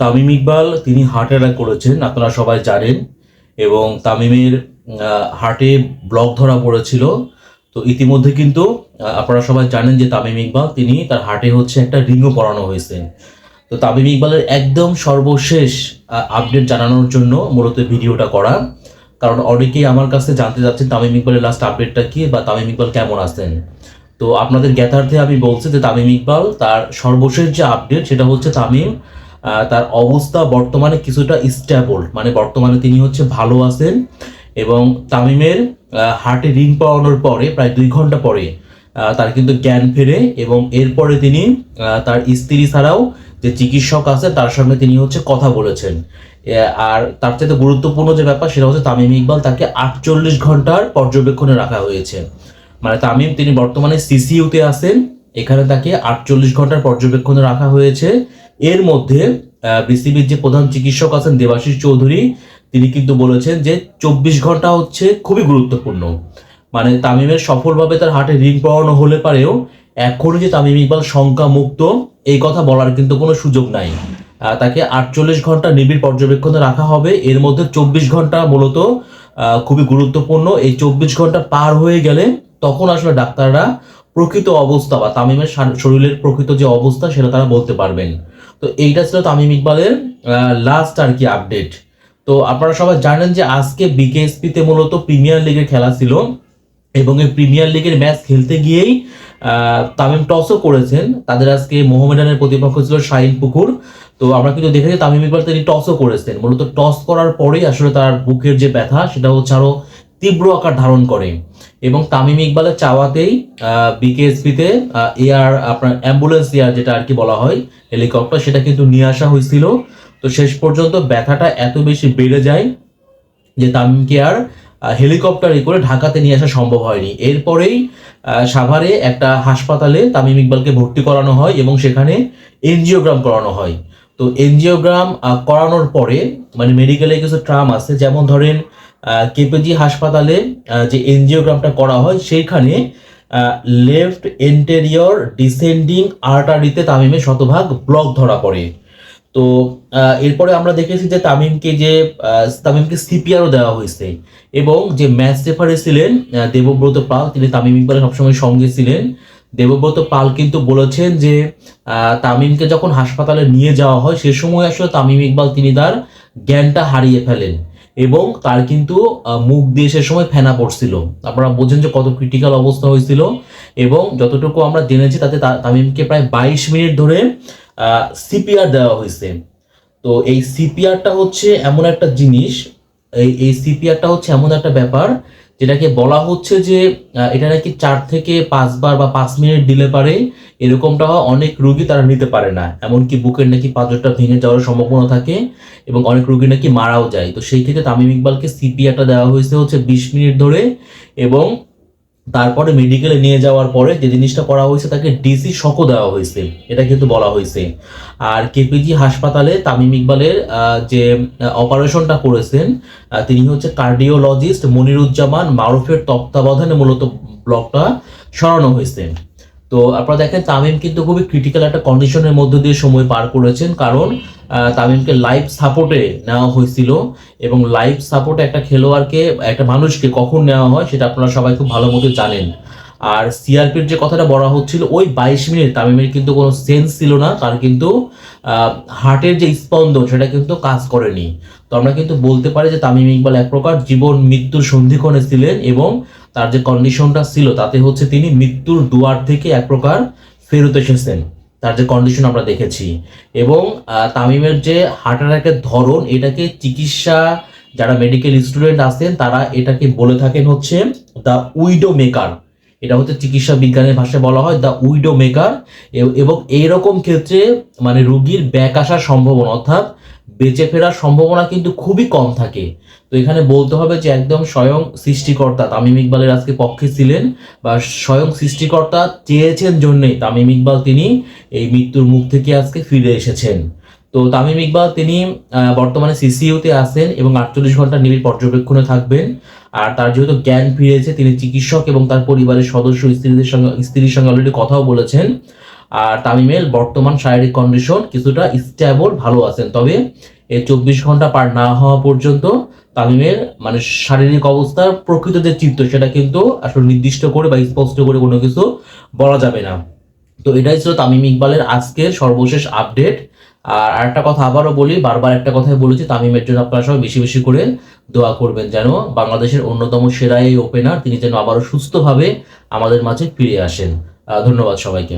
তামিম ইকবাল, তিনি heart attack করেছেন, আপনারা সবাই জানেন। এবং তামিমের হার্টে ব্লক ধরা পড়েছিল। তো ইতিমধ্যে কিন্তু আপনারা সবাই জানেন যে তামিম ইকবাল, তিনি তার হার্টে হচ্ছে একটা রিংও পরানো হয়েছে তো তামিম ইকবালের একদম সর্বশেষ আপডেট জানানোর জন্য মূলত ভিডিওটা করা। কারণ অনেকেই আমার কাছে জানতে চাচ্ছেন তামিম ইকবালের লাস্ট আপডেটটা কি বা তামিম ইকবাল কেমন আছেন। তো আপনাদের জ্ঞাতার্থে আমি বলছি যে তামিম ইকবাল তার সর্বশেষ যে আপডেট সেটা হচ্ছে তামিম তার অবস্থা বর্তমানে কিছুটা স্ট্যাবল মানে বর্তমানে তিনি হচ্ছে ভালো আছেন এবং তামিমের হার্টে রিং পাওয়ানোর পরে, প্রায় দুই ঘণ্টা পরে তার কিন্তু জ্ঞান ফেরে এবং এরপরে তিনি তার স্ত্রী ছাড়াও যে চিকিৎসক আছে, তার সঙ্গে তিনি হচ্ছে কথা বলেছেন। আর তার চাইতে গুরুত্বপূর্ণ যে ব্যাপার, সেটা হচ্ছে তামিম ইকবাল তাকে আটচল্লিশ ঘণ্টার পর্যবেক্ষণে রাখা হয়েছে। মানে তামিম, তিনি বর্তমানে সিসিইউতে আছেন, এখানে তাকে আটচল্লিশ ঘণ্টার পর্যবেক্ষণে রাখা হয়েছে। এর মধ্যে বিসিবির যে প্রধান চিকিৎসক আছেন দেবাশিস চৌধুরী, তিনি কিন্তু বলেছেন যে চব্বিশ ঘণ্টা হচ্ছে খুবই গুরুত্বপূর্ণ। মানে তামিমের সফলভাবে তার হাটে রিং পড়ানো হলে পারেও এখনও যে তামিম ইকবাল শঙ্কা মুক্ত এই কথা বলার কিন্তু কোনো সুযোগ নাই। তাকে আটচল্লিশ ঘণ্টা নিবিড় পর্যবেক্ষণে রাখা হবে। এর মধ্যে চব্বিশ ঘণ্টা মূলত খুবই গুরুত্বপূর্ণ। এই চব্বিশ ঘণ্টা পার হয়ে গেলে তখন আসলে ডাক্তাররা প্রকৃত অবস্থা বা তামিমের শরীরের প্রকৃত যে অবস্থা সেটা তারা বলতে পারবেন। তো এইটা ছিল তামিম ইকবালের লাস্ট আর কি আপডেট তো আপনারা সবাই জানেন যে আজকে বিকেএসপিতে মূলত প্রিমিয়ার লিগের খেলা ছিল এবং এই প্রিমিয়ার লিগের ম্যাচ খেলতে গিয়েই তামিম টসও করেছেন। তাদের আজকে মোহামেডানের প্রতিপক্ষ ছিল শাহিন পুকুর। তো আমরা কিন্তু দেখেছি তামিম ইকবাল তিনি টসও করেছেন। মূলত টস করার পরেই আসলে তার বুকের যে ব্যথা, সেটা হচ্ছে আরও তীব্র আকার ধারণ করে। এবং তামিম ইকবালের চাওয়াতেই বিকেএসপিতে এয়ার আপনার অ্যাম্বুলেন্স এয়ার যেটা আর কি বলা হয়, হেলিকপ্টার, সেটা কিন্তু নিয়ে আসা হয়েছিল। তো শেষ পর্যন্ত ব্যথাটা এত বেশি বেড়ে যায় যে তামিমকে আর হেলিকপ্টারে করে ঢাকাতে নিয়ে আসা সম্ভব হয়নি। এরপরেই সাভারে একটা হাসপাতালে তামিম ইকবালকে ভর্তি করানো হয় এবং সেখানে এনজিওগ্রাম করানো হয়। তো এনজিওগ্রাম করানোর পরে মানে মেডিকেলে কিছু ট্রাম আছে, যেমন ধরেন কেপিজি হাসপাতালে যে এনজিওগ্রামটা করা হয়, সেইখানে লেফট এন্টেরিয়র ডিসেন্ডিং আর্টারিতে তামিমের শতভাগ ব্লক ধরা পড়ে। তো এরপরে আমরা দেখেছি যে তামিমকে যে তামিমকে সিপিআরও দেওয়া হয়েছে। এবং যে ম্যাচ রেফারি ছিলেন দেবব্রত পাল, তিনি তামিম ইকবালের সবসময় সঙ্গে ছিলেন। দেবব্রত পাল কিন্তু বলেছেন যে তামিমকে যখন হাসপাতালে নিয়ে যাওয়া হয়, সে সময় আসলে তামিম ইকবাল তিনি তার জ্ঞানটা হারিয়ে ফেলেন। এবং তার কিন্তু মুখ দিয়ে সে সময় ফেনা পড়ছিল। আপনারা বোঝেন যে কত ক্রিটিক্যাল অবস্থা হয়েছিল এবং যতটুকু আমরা জেনেছি তাতে তামিমকে প্রায় বাইশ মিনিট ধরে সিপিআর দেওয়া হয়েছে। তো এই সিপিআরটা হচ্ছে এমন একটা জিনিস, এই এই সিপিআরটা হচ্ছে এমন একটা ব্যাপার যেটাকে বলা হচ্ছে যে এটা নাকি চার থেকে পাঁচবার বা পাঁচ মিনিট দিলে পারে, এরকমটা অনেক রুগী তারা নিতে পারে না। এমনকি বুকের নাকি পাঁচটা ভেঙে যাওয়ার সম্ভাবনা থাকে এবং অনেক রুগী নাকি মারাও যায়। তো সেই ক্ষেত্রে তামিম ইকবালকে সিপিআরটা দেওয়া হয়েছে হচ্ছে বিশ মিনিট ধরে এবং তারপরে মেডিকেলে নিয়ে যাওয়ার পরে যে জিনিসটা করা হয়েছে তাকে ডিসি শকও দেওয়া হয়েছে। এটা কিন্তু বলা হয়েছে। আর কেপিজি হাসপাতালে তামিম ইকবালের যে অপারেশনটা করেছেন তিনি হচ্ছে কার্ডিওলজিস্ট মনিরুজ্জামান মারুফের তত্ত্বাবধানে মূলত ব্লকটা সরানো হয়েছে। তো আপনারা দেখেন, তামিম কিন্তু খুবই ক্রিটিক্যাল একটা কন্ডিশনের মধ্য দিয়ে সময় পার করেছেন। কারণ তামিমকে লাইফ সাপোর্টে নেওয়া হয়েছিল এবং লাইফ সাপোর্টে একটা খেলোয়াড়কে, একটা মানুষকে কখন নেওয়া হয় সেটা আপনারা সবাই খুব ভালো মতো জানেন। আর সিআরপির যে কথাটা বলা হচ্ছিল, ওই বাইশ মিনিট তামিমের কিন্তু কোনো সেন্স ছিল না। তার কিন্তু হার্টের যে স্পন্দন, সেটা কিন্তু কাজ করেনি। তো আমরা কিন্তু বলতে পারি যে তামিম ইকবাল এক প্রকার জীবন মৃত্যুর সন্ধিক্ষণে ছিলেন এবং তার যে কন্ডিশনটা ছিল, তাতে হচ্ছে তিনি মৃত্যুর দুয়ার থেকে এক প্রকার ফেরত এসেছেন। তার যে কন্ডিশন আমরা দেখেছি। এবং তামিমের যে হার্ট অ্যাটাকের ধরন, এটাকে চিকিৎসা, যারা মেডিকেল স্টুডেন্ট আছেন, তারা এটাকে বলে থাকেন হচ্ছে দ্য উইডো মেকার এটা হচ্ছে চিকিৎসা বিজ্ঞানের ভাষায় বলা হয় দ্য উইডো মেকার এবং এইরকম ক্ষেত্রে মানে রুগীর ব্যাক আসার সম্ভাবনা, অর্থাৎ বেঁচে ফেরার সম্ভাবনা কিন্তু খুবই কম থাকে। তো এখানে বলতে হবে যে একদম স্বয়ং সৃষ্টিকর্তা তামিম ইকবালের আজকে পক্ষে ছিলেন বা স্বয়ং সৃষ্টিকর্তা চেয়েছেন জন্যেই তামিম ইকবাল তিনি এই মৃত্যুর মুখ থেকে আজকে ফিরে এসেছেন। তো তামিম ইকবাল তিনি বর্তমানে সিসিইউতে আছেন এবং আটচল্লিশ ঘণ্টা নিবিড় পর্যবেক্ষণে থাকবেন। আর তার যেহেতু জ্ঞান ফিরেছে, তিনি চিকিৎসক এবং তার পরিবারের সদস্য স্ত্রীদের সঙ্গে, স্ত্রীর সঙ্গে অলরেডি কথাও বলেছেন। আর তামিমের বর্তমান শারীরিক কন্ডিশন কিছুটা স্টেবল ভালো আছেন। তবে এই চব্বিশ ঘণ্টা পার না হওয়া পর্যন্ত তামিমের মানে শারীরিক অবস্থার প্রকৃত যে চিত্র সেটা কিন্তু আসলে নির্দিষ্ট করে বা স্পষ্ট করে কোনো কিছু বলা যাবে না। তো এটাই ছিল তামিম ইকবালের আজকের সর্বশেষ আপডেট আর একটা কথা আবারও বলি, বারবার একটা কথাই বলেছি, তামিমের জন্য আপনারা সবাই বেশি বেশি করে দোয়া করবেন যেন বাংলাদেশের অন্যতম সেরা এই ওপেনার তিনি যেন আবারও সুস্থভাবে আমাদের মাঝে ফিরে আসেন। ধন্যবাদ সবাইকে।